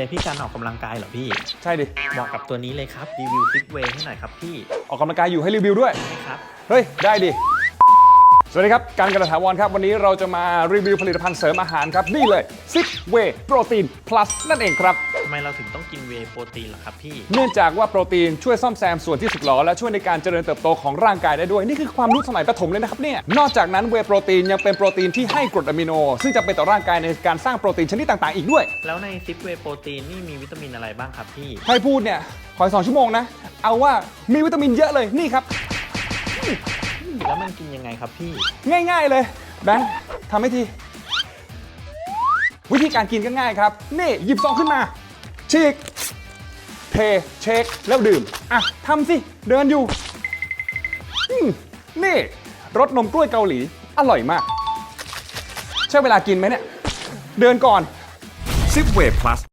แต่พี่การออกกำลังกายเหรอพี่ใช่ดิ เหมาะกับตัวนี้เลยครับรีวิวซิปเวย์ให้หน่อยครับพี่ออกกำลังกายอยู่ให้รีวิวด้วยใช่ครับ เฮ้ย ได้ดิ สวัสดีครับ การกระถาวรครับ วันนี้เราจะมารีวิวผลิตภัณฑ์เสริมอาหารครับ นี่เลย Six Way Protein Plus นั่นเองครับ ทำไมเราถึงต้องกินเวย์โปรตีนล่ะครับพี่ เนื่องจากว่าโปรตีนช่วยซ่อมแซมส่วนที่สึกหรอและช่วยในการเจริญเติบโตของร่างกายได้ด้วย นี่คือความรู้สมัยประถมเลยนะครับเนี่ย นอกจากนั้นเวย์โปรตีนยังเป็นโปรตีนที่ให้กรดอะมิโน ซึ่งจะเป็นต่อร่างกายในการสร้างโปรตีนชนิดต่างๆ อีกด้วย แล้วในซิปเวย์โปรตีนนี่มีวิตามินอะไรบ้างครับพี่ ให้พูดเนี่ยขออีกสองชั่วโมงนะ เอาว่ามีวิตามินเยอะเลยนี่ครับ แล้วมันกินยังไงครับพี่ ง่าย ๆ เลยแบงค์ทำให้ที วิธีการกินก็ง่ายครับ นี่หยิบซองขึ้นมาฉีกเทเช็คแล้วดื่ม อะทำสิ เดินอยู่อืมนี่รสนมกล้วยเกาหลี อร่อยมาก ใช่เวลากินไหมเนี่ย เดินก่อน ซิปเว Plus